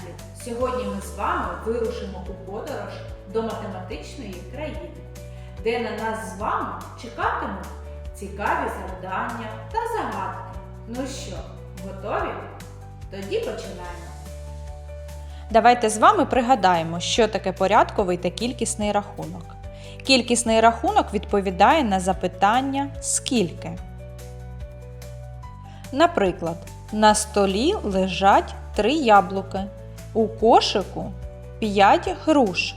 діти! Сьогодні ми з вами вирушимо у подорож до математичної країни, де на нас з вами чекатимуть цікаві завдання та загадки. Ну що, готові? Тоді починаємо! Давайте з вами пригадаємо, що таке порядковий та кількісний рахунок. Кількісний рахунок відповідає на запитання скільки. Наприклад, на столі лежать три яблуки у кошику 5 груш.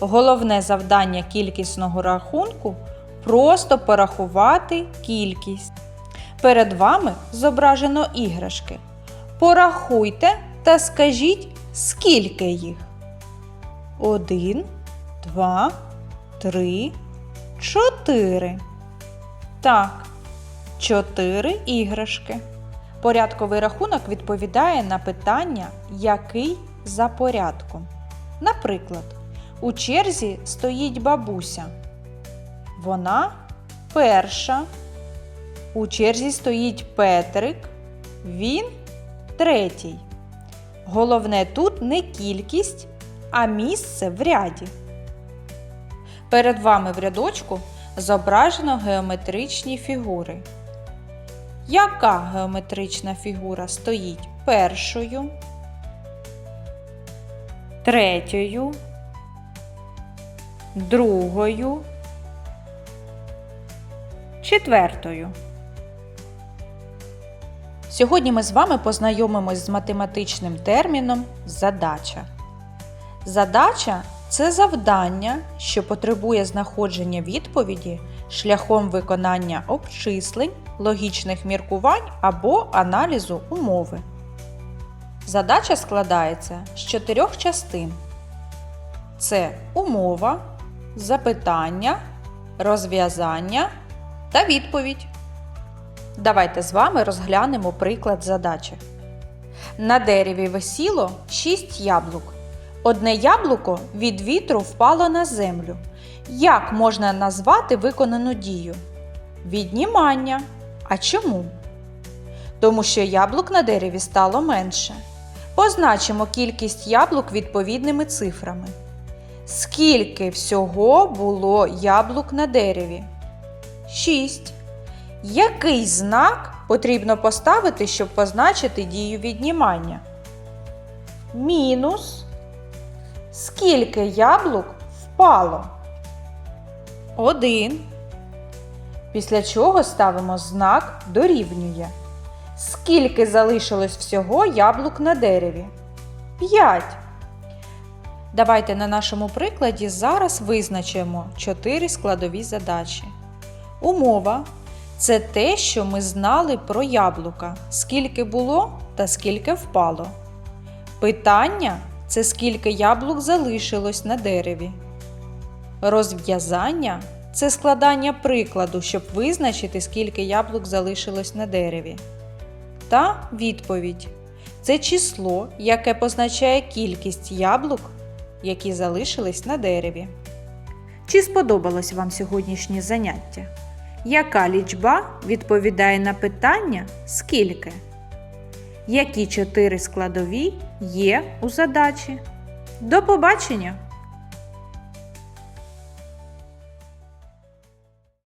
Головне завдання кількісного рахунку просто порахувати кількість. Перед вами зображено іграшки. Порахуйте та скажіть, скільки їх. Один, два, три, чотири. Так, чотири іграшки. Порядковий рахунок відповідає на питання, який за порядком. Наприклад, у черзі стоїть бабуся. Вона перша. У черзі стоїть Петрик. Він третій. Головне тут не кількість, а місце в ряді. Перед вами в рядочку зображено геометричні фігури. Яка геометрична фігура стоїть першою, третьою, другою, четвертою? Сьогодні ми з вами познайомимось з математичним терміном задача. Задача це завдання, що потребує знаходження відповіді шляхом виконання обчислень, логічних міркувань або аналізу умови. Задача складається з чотирьох частин: це умова, запитання, розв'язання та відповідь. Давайте з вами розглянемо приклад задачі. На дереві висіло 6 яблук. Одне яблуко від вітру впало на землю. Як можна назвати виконану дію? Віднімання. А чому? Тому що яблук на дереві стало менше. Позначимо кількість яблук відповідними цифрами. Скільки всього було яблук на дереві? 6. Який знак потрібно поставити, щоб позначити дію віднімання? Мінус. Скільки яблук впало? Один. Після чого ставимо знак дорівнює. Скільки залишилось всього яблук на дереві? 5. Давайте на нашому прикладі зараз визначимо 4 складові задачі. Умова це те, що ми знали про яблука, скільки було та скільки впало. Питання це скільки яблук залишилось на дереві. Розв'язання це складання прикладу, щоб визначити, скільки яблук залишилось на дереві. Та відповідь це число, яке позначає кількість яблук, які залишились на дереві. Чи сподобалось вам сьогоднішнє заняття? Яка лічба відповідає на питання скільки? Які чотири складові є у задачі? До побачення!